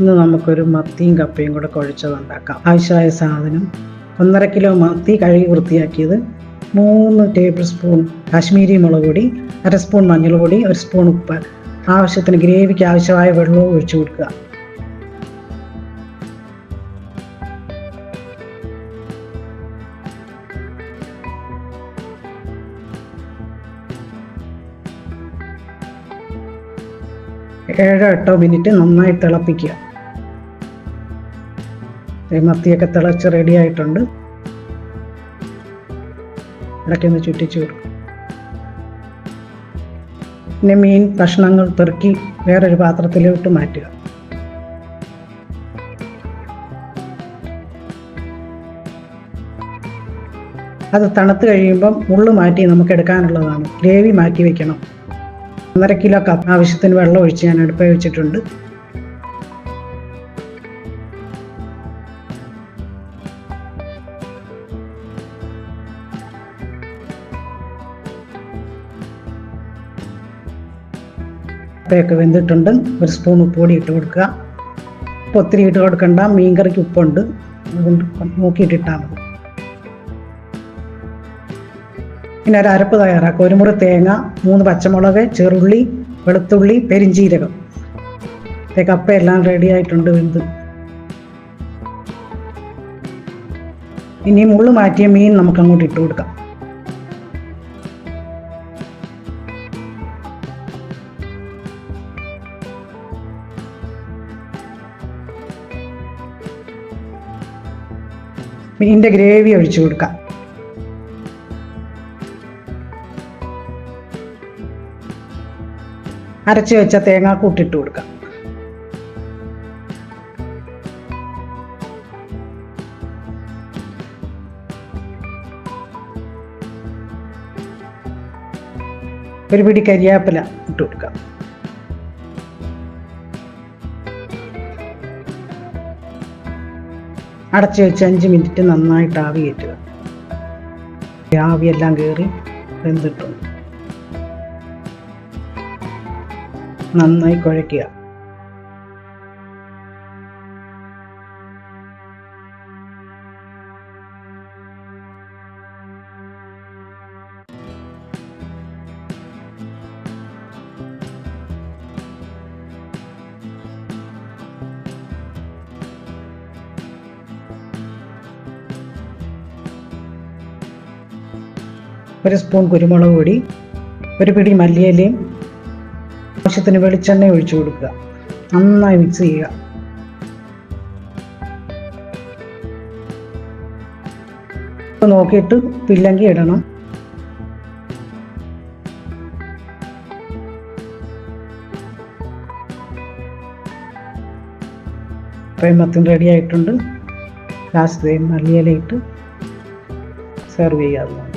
ഇന്ന് നമുക്കൊരു മത്തിയും കപ്പയും കൂടെ കുഴച്ചത് ഉണ്ടാക്കാം ആവശ്യമായ സാധനം ഒന്നര കിലോ മത്തി കഴുകി വൃത്തിയാക്കിയത് മൂന്ന് ടേബിൾ സ്പൂൺ കാശ്മീരി മുളക് പൊടി അര സ്പൂൺ മഞ്ഞൾപ്പൊടി ഒരു സ്പൂൺ ഉപ്പ്. ആവശ്യത്തിന് ഗ്രേവിക്ക് ആവശ്യമായ വെള്ളവും ഒഴിച്ചു കൊടുക്കുക. ഏഴോ എട്ടോ മിനിറ്റ് നന്നായി തിളപ്പിക്കുക. മത്തിയൊക്കെ തിളച്ച് റെഡി ആയിട്ടുണ്ട്. ഇടയ്ക്കൊന്ന് ചുറ്റിച്ചു കൊടുക്കും പിന്നെ മീൻ കഷ്ണങ്ങൾ പെറുക്കി വേറൊരു പാത്രത്തിലോട്ട് മാറ്റുക. അത് തണുത്ത് കഴിയുമ്പം മുള്ളു മാറ്റി നമുക്ക് എടുക്കാനുള്ളതാണ്. ഗ്രേവി മാറ്റി വെക്കണം. ഒന്നര കിലോ കപ്പ് ആവശ്യത്തിന് വെള്ളം ഒഴിച്ച് ഞാൻ അടുപ്പ് വെച്ചിട്ടുണ്ട്. കപ്പയൊക്കെ വെന്തിട്ടുണ്ട്. ഒരു സ്പൂൺ ഉപ്പ് കൂടി ഇട്ട് കൊടുക്കുക. ഉപ്പ് ഒത്തിരി ഇട്ട് കൊടുക്കണ്ട. മീൻകറിക്ക് ഉപ്പുണ്ട്. അതുകൊണ്ട് നോക്കിയിട്ടിട്ടാൽ മതി. പിന്നെ ഒരു അരപ്പ് തയ്യാറാക്കുക. ഒരു മുറി തേങ്ങ മൂന്ന് പച്ചമുളക് ചെറുള്ളി വെളുത്തുള്ളി പെരിഞ്ചീരകം. കപ്പയെല്ലാം റെഡി ആയിട്ടുണ്ട് വെന്ത്. ഇനി മുള്ളു മാറ്റിയ മീൻ നമുക്ക് അങ്ങോട്ട് ഇട്ട് കൊടുക്കാം. മീനിന്റെ ഗ്രേവി ഒഴിച്ചു കൊടുക്കാം. അരച്ചു വെച്ച തേങ്ങാക്കൂട്ടിട്ട് കൊടുക്കാം. ഒരു പിടി കരിയാപ്പില ഇട്ട് കൊടുക്കാം. അടച്ച് വെച്ച് അഞ്ച് മിനിറ്റ് നന്നായിട്ട് ആവി കയറ്റുക. ആവിയെല്ലാം കയറി വെന്തിട്ടുണ്ട്. നന്നായി കുഴയ്ക്കുക. ഒരു സ്പൂൺ കുരുമുളക് പൊടി ഒരു പിടി മല്ലിയിലയും ആവശ്യത്തിന് വെളിച്ചെണ്ണ ഒഴിച്ചു കൊടുക്കുക. നന്നായി മിക്സ് ചെയ്യുക. നോക്കിയിട്ട് പില്ലങ്കി ഇടണം. പ്രേമത്തിന് മത്തും റെഡി ആയിട്ടുണ്ട്. ലാസ്റ്റ് മല്ലിയില ഇട്ട് സെർവ് ചെയ്യാവുന്നതാണ്.